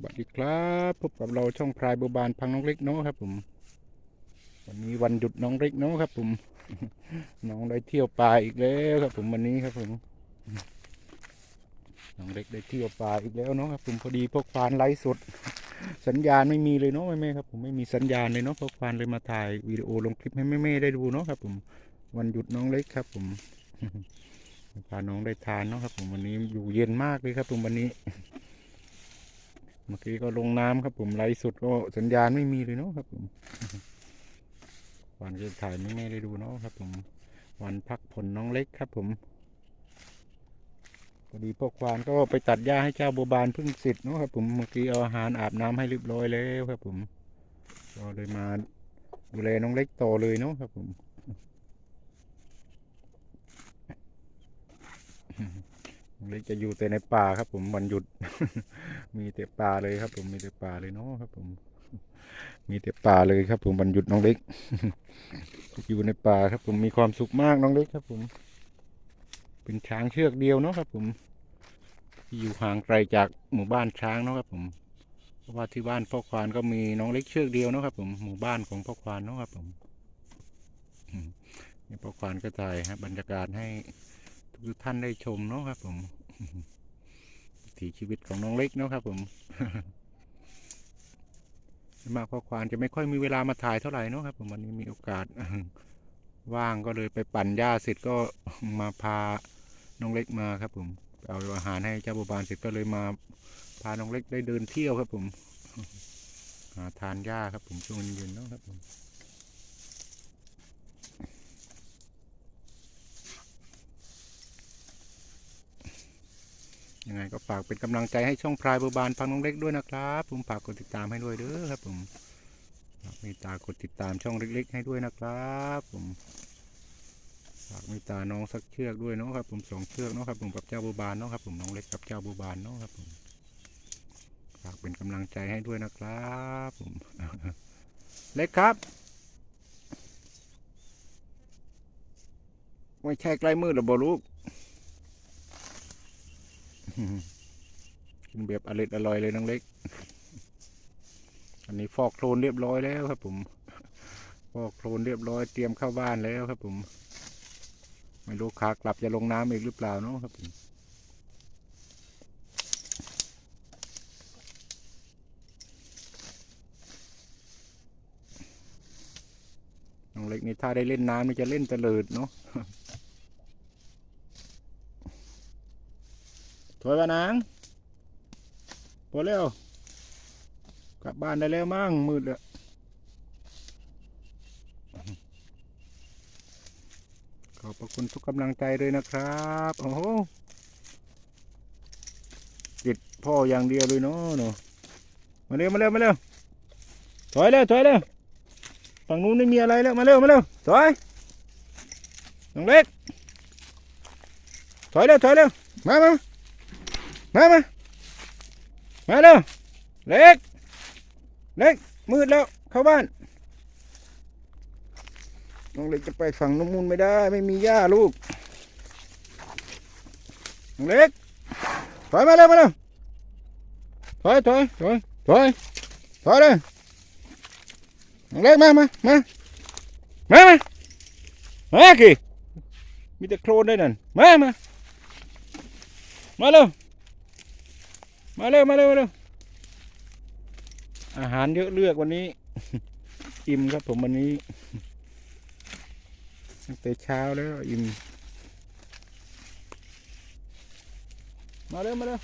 สวัสดีครับพบกับเราช่องพรายบัวบานพังน้องเล็กเนาะครับ ผม วันนี้วันหยุดน้องเล็กเนาะครับ ผม น้องได้เที่ยวป่าอีกแล้วครับ ผมวันนี้ครับ ผม น้องเล็กได้เที่ยวป่าอีกแล้วเนาะครับ ผมพอดีพวกควานไลฟ์สด สัญญาณไม่มีเลยเนาะแม่แม่ครับ ผมไม่มีสัญญาณเลยเนาะพวกควานเลยมาถ่ายวิดีโอลงคลิปให้แม่แม่ๆได้ดูเนาะครับ ผม วันหยุดน้องเล็กครับ ผมพาน้องได้ทานเนาะครับ ผมวันนี้อยู่เย็นมากเลยครับ ผมวันนี้ เมื่อกี้ก็ลงน้ำครับผมไลฟ์สดก็สัญญาณไม่มีเลยเนาะครับผมวันจะถ่ายไม่แม่ได้ดูเนาะครับ ผม วันพักผ่อนน้องเล็กครับ ผมพอดีพวกควานก็ไปตัดหญ้าให้เจ้าบัวบานเพิ่งเสร็จเนาะครับ ผมเมื่อกี้เอาอาหารอาบน้ำให้เรียบร้อยแล้วครับ ผมก็เลยมาดูแลน้องเล็กต่อเลยเนาะครับ ผม น้อง เล็กจะอยู่แต่ในป่าครับ ผมวันหยุด มีแต่ป่าเลยครับ ผมมีแต่ป่าเลยเนาะครับ ผม มีแต่ป่าเลยครับ ผมวันหยุดน้องเล็ก อยู่ในป่าครับ ผมมีความสุขมากน้องเล็กครับ ผม เป็นช้างเชือกเดียวเนาะครับ ผมที่อยู่ห่างไกลจากหมู่บ้านช้างเนาะครับ ผมเพราะว่าที่บ้านพ่อควานก็มีน้องเล็กเชือกเดียวเนาะครับ ผมหมู่บ้านของพ่อควานเนาะครับ ผมนี่พ่อควานก็ถ่ายฮะบรรยากาศให้ทุกท่านได้ชมเนาะครับผม ถีชีวิตของน้องเล็กเนาะครับผมมากพ่อควานจะไม่ค่อยมีเวลามาถ่ายเท่าไหร่เนาะครับผมวันนี้มีโอกาสว่างก็เลยไปปั่นหญ้าเสร็จก็มาพาน้องเล็กมาครับ ผมเอาอาหารให้เจ้าบัวบานเสร็จก็เลยมาพาน้องเล็กได้เดินเที่ยวครับ ผม หาทานหญ้าครับ ผมช่วงเย็นๆเนาะครับผม ยังไงก็ฝากเป็นกำลังใจให้ช่องพรายบัวบานพังน้องเล็กด้วยนะครับ ผมฝากกดติดตามให้ด้วยเด้อครับผมเมตตากดติดตามช่องเล็ก ๆ ให้ด้วยนะครับผมฝากเมตตาน้องสักเชือกด้วยเนาะครับผมสองเชือกเนาะครับผมกับเจ้าบัวบานเนาะครับผมน้องเล็กกับเจ้าบัวบานเนาะครับผมฝากเป็นกำลังใจให้ด้วยนะครับผมเล็กครับไม่ใช่ใกล้มืดหรอบอลูก กินแบบอร่อยอร่อยเลยน้องเล็ก อันนี้ฟอกโคลนเรียบร้อยแล้วครับผม ฟอกโคลนเรียบร้อยเตรียมเข้าบ้านแล้วครับผม ไม่รู้ขากลับจะลงน้ำอีกหรือเปล่าเนาะครับผมน้องเล็กนี่ถ้าได้เล่นน้ำนี่จะเล่นเตลิดเนาะ ถอยมานางพอแล้วกลับบ้านได้แล้วมั้งมืดแล้วขอบพระคุณทุกกำลังใจเลยนะครับ โอ้โหติดพ่ออย่างเดียวเลยเนาะเนาะมาเร็วมาเร็วมาเร็วถอยเร็วถอยเร็วฝั่งนู้นไม่มีอะไรแล้วมาเร็วมาเร็วถอยน้องเล็กถอยเร็วถอยเร็วมามา มามามาเร็วเล็ก เล็ก มืดแล้ว เข้าบ้าน น้องเล็กจะไปฝั่งน้ำมูลไม่ได้ ไม่มีหญ้าลูก น้องเล็ก ถอยมาเร็วมาเร็วถอยถอยถอยถอยถอยเลยน้องเล็กมามามามามามากี่มีแต่โคลนได้นั่นมามามาเร็ว มาเร็วมาเร็วมาเร็วอาหารเยอะเลือกวันนี้ อิ่มครับผมวันนี้ตั้งแต่เช้าแล้วอิ่มมาเร็วมาเร็ว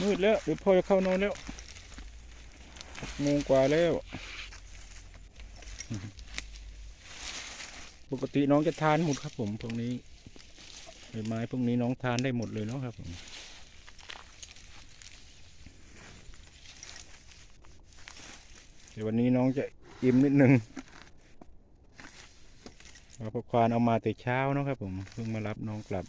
มืดแล้วเดี๋ยวพ่อจะเข้านอนแล้วโมงกว่าแล้ว ปกติน้องจะทานหมดครับผมพวกนี้ใบไม้พวกนี้น้องทานได้หมดเลยเนาะครับผม เดี๋ยววันนี้น้องจะอิ่มนิดนึงเราพกควานเอามาแต่เช้านะครับผมเพิ่งมารับน้องกลับ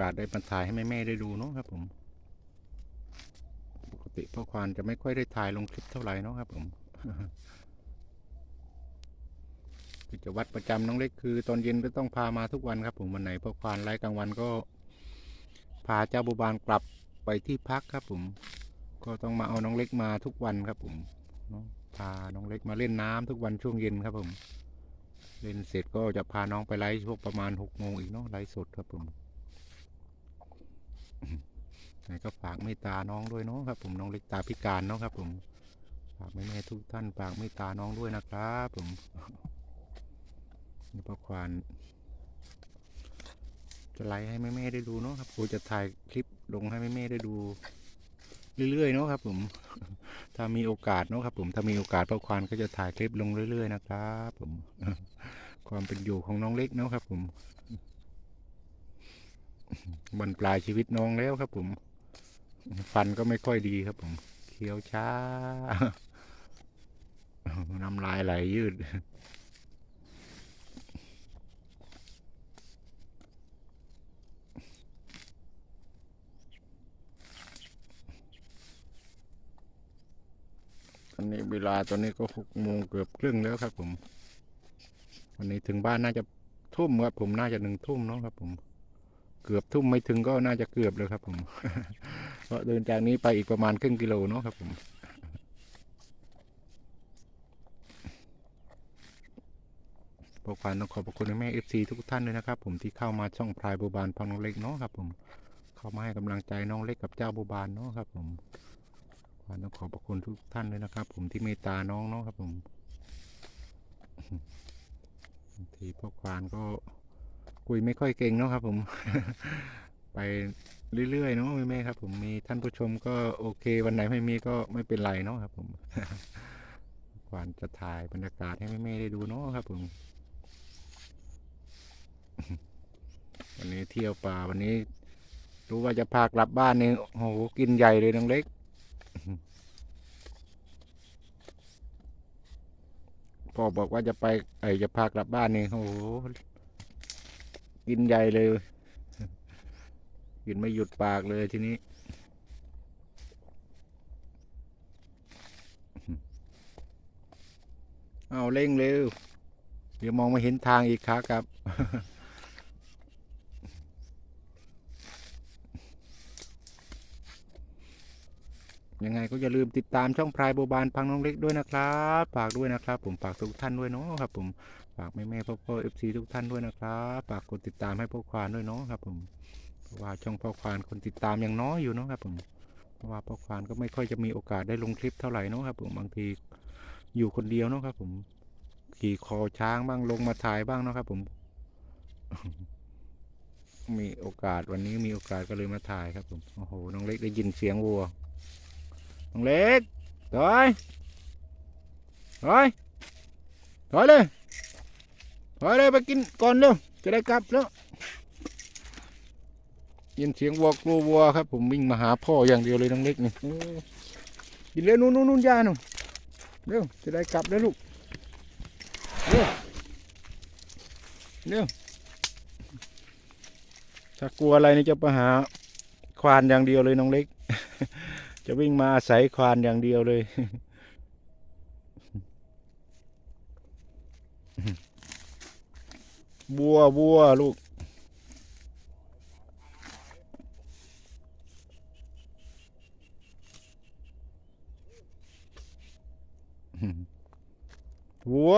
อกาสได้มาถ่ายให้แม่ๆได้ดูเนาะครับผม ปกติพ่อควานจะไม่ค่อยได้ถ่ายลงคลิปเท่าไหร่เนาะครับผมกิจวัตรประจำน้องเล็กคือ ตอนเย็นก็ต้องพามาทุกวันครับ ผมวันไหนพ่อควานไล่กลางวันก็ พาเจ้าบัวบานกลับไปที่พักครับ ผม ก็ต้องมาเอาน้องเล็กมาทุกวันครับ ผมพาน้องเล็กมาเล่นน้ำทุกวันช่วงเย็นครับผม เล่นเสร็จก็จะพาน้องไปไลฟ์ช่วงประมาณหกโมงอีกเนาะไลฟ์สดครับผม ก็ฝากเมตตาน้องด้วยเนาะครับ ผมน้องเล็กตาพิการเนาะครับ ผมฝากแม่ๆทุกท่านฝากเมตตาน้องด้วยนะครับ ผมนี่พ่อควานจะไลฟ์ให้แม่แม่ๆได้ดูเนาะครับผมจะถ่ายคลิปลงให้แม่แม่ๆได้ดู เรื่อยๆเนาะครับ ผม ถ้ามีโอกาสเนาะครับ ผมถ้ามีโอกาสพ่อควานก็จะถ่ายคลิปลงเรื่อย ๆ นะครับ ผม ความเป็นอยู่ของน้องเล็กเนาะครับ ผม บรรปลายชีวิตน้องแล้วครับผม ฟันก็ไม่ค่อยดีครับผมเคี้ยวช้าน้ำลายไหลยืด ตอนนี้เวลาตอนนี้ก็หกโมงเกือบครึ่งแล้วครับผม วันนี้ถึงบ้านน่าจะทุ่มครับผมน่าจะหนึ่งทุ่มเนาะครับผม เกือบทุ่มไม่ถึงก็น่าจะเกือบเลยครับ ผมเพราะเดินจากนี้ไปอีกประมาณครึ่งกิโลเนาะครับผมพวกควานต้องขอบคุณแม่เอฟซีทุกท่านเลยนะครับ ผมที่เข้ามาช่องพลายบูบานพังน้องเล็กเนาะครับผมเข้ามาให้กำลังใจน้องเล็กกับเจ้าบูบานเนาะครับ ผมควานต้องขอบคุณทุกท่านเลยนะครับ ผมที่เมตตาน้องเนาะครับผมบางทีพวกควานก็ คุยไม่ค่อยเก่งเนาะครับ ผม ไปเรื่อยๆเนาะแม่ครับ ผมมีท่านผู้ชมก็โอเค วันไหนไม่มีก็ไม่เป็นไรเนาะครับ ผมควานจะถ่ายบรรยากาศให้แม่ๆได้ดูเนาะครับ ผม วันนี้เที่ยวป่าวันนี้ รู้ว่าจะพากลับบ้านเนี่ยโอ้โหกินใหญ่เลยน้องเล็กพ่อบอกว่าจะไปไอจะพากลับบ้านเนี่ยโอ้โห กินใหญ่เลย กินไม่หยุดปากเลยทีนี้ เอาเร่งเร็ว เดี๋ยวมองไม่เห็นทางอีกขากลับ ยังไงก็อย่าลืมติดตามช่องพรายโบบานพังน้องเล็กด้วยนะครับฝากด้วยนะครับ ผมฝากทุกท่านด้วยเนาะครับ ผมฝากแม่แม่ๆพ่อพ่อเอฟซีทุกท่านด้วยนะครับฝากกดติดตามให้พ่อควานด้วยเนาะครับ ผมเพราะว่าช่องพ่อควานคนติดตามยังน้อยอยู่เนาะครับ ผมเพราะว่าพ่อควานก็ไม่ค่อยจะมีโอกาสได้ลงคลิปเท่าไหร่เนาะครับ ผมบางทีอยู่คนเดียวเนาะครับ ผมขี่คอช้างบ้างลงมาถ่ายบ้างเนาะครับ ผมมีโอกาสวันนี้มีโอกาสก็เลยมาถ่ายครับผมโอ้โหน้องเล็กได้ยินเสียงวัว น้องเล็กถอยถอยถอยเลยถอยเลยไปกินก่อนเร็วจะได้กลับแล้วยินเสียงวัวกลัววัวครับ ผมวิ่งมาหาพ่ออย่างเดียวเลยน้องเล็กนี่อ้กินเร็วนู่นนู่นนู่นยาหนูเร็วจะได้กลับแล้วลูกเร็วเร็วถ้ากลัวอะไรนี่จะไปหาควานอย่างเดียวเลยน้องเล็ก จะวิ่งมาอาศัยควานอย่างเดียวเลย บัวบัวลูก วัว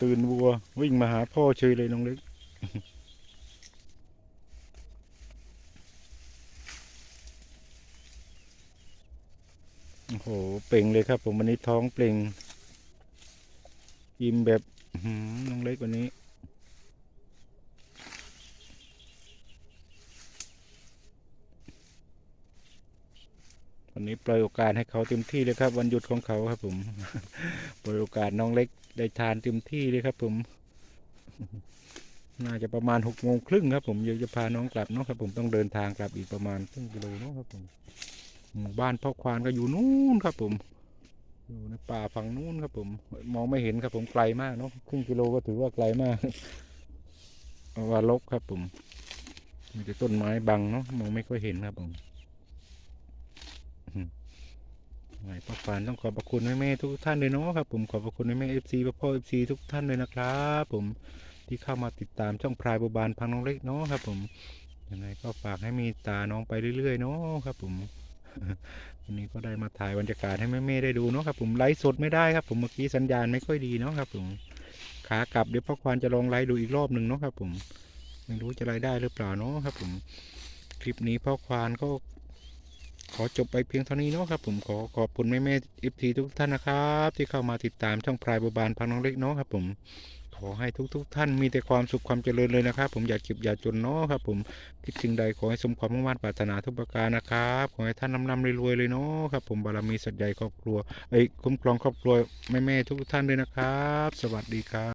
ตื่นวัว วิ่งมาหาพ่อเฉยเลยน้องเล็ก โอ้โห เปล่งเลยครับ ผมวันนี้ท้องเปล่งอิ่มแบบน้องเล็กวันนี้วันนี้ปล่อยโอกาสให้เขาเต็มที่เลยครับ วันหยุดของเขาครับผม ปล่อยโอกาสน้องเล็ก ได้ทานเต็มที่เลยครับ ผม น่าจะประมาณหกโมงครึ่งครับ ผมเดี๋ยวจะพาน้องกลับเนาะครับ ผมต้องเดินทางกลับอีกประมาณครึ่งกิโลเนาะครับผมหมู่บ้านพ่อควานก็อยู่นู้นครับ ผม อยู่ในป่าฝั่งนู้นครับ ผม มองไม่เห็นครับ ผมไกลมากเนาะครึ่งกิโลก็ถือว่าไกลมากเพราะว่าลกครับ ผมมีแต่ต้นไม้บังเนาะมองไม่ค่อยเห็นครับผมอืม ไงพ่อควานต้องขอบพระคุณแม่ๆทุกท่านเลยเนาะครับผมขอบพระคุณแม่เอฟซีพ่อเอฟซีทุกท่านเลยนะครับผมที่เข้ามาติดตามช่องพรายบัวบานพังน้องเล็กเนาะครับ ผมยังไงก็ฝากให้มีตาน้องไปเรื่อยๆเนาะครับ ผมวันนี้ก็ได้มาถ่ายบรรยากาศให้แม่ๆได้ดูเนาะครับ ผมไลฟ์สดไม่ได้ครับผมเมื่อกี้สัญญาณไม่ค่อยดีเนาะครับ ผมขากลับเดี๋ยวพ่อควานจะลองไลฟ์ดูอีกรอบหนึ่งเนาะครับ ผมไม่รู้จะไลฟ์ได้หรือเปล่าเนาะครับ ผมคลิปนี้พ่อควานก็ ขอจบไปเพียงเท่านี้เนาะครับผมขอขอบคุณแม่แม่เอฟทีทุกท่านนะครับ ที่เข้ามาติดตามช่องพรายบัวบานพังน้องเล็กเนาะครับผมขอให้ทุกๆทท่านมีแต่ความสุขความเจริญเลยนะครับ ผมอย่าเก็บอย่าจนเนาะครับ ผมคิดสิ่งใดขอให้สมความมุ่งมั่นปรารถนาทุกประการนะครับขอให้ท่านนำนำรวยๆเลยเนาะครับ ผมบารมีสัจใหญ่ครอบครัวเอ้คุ้มครองครอบครัวแม่ๆทุกท่านเลยนะครับ สวัสดีครับ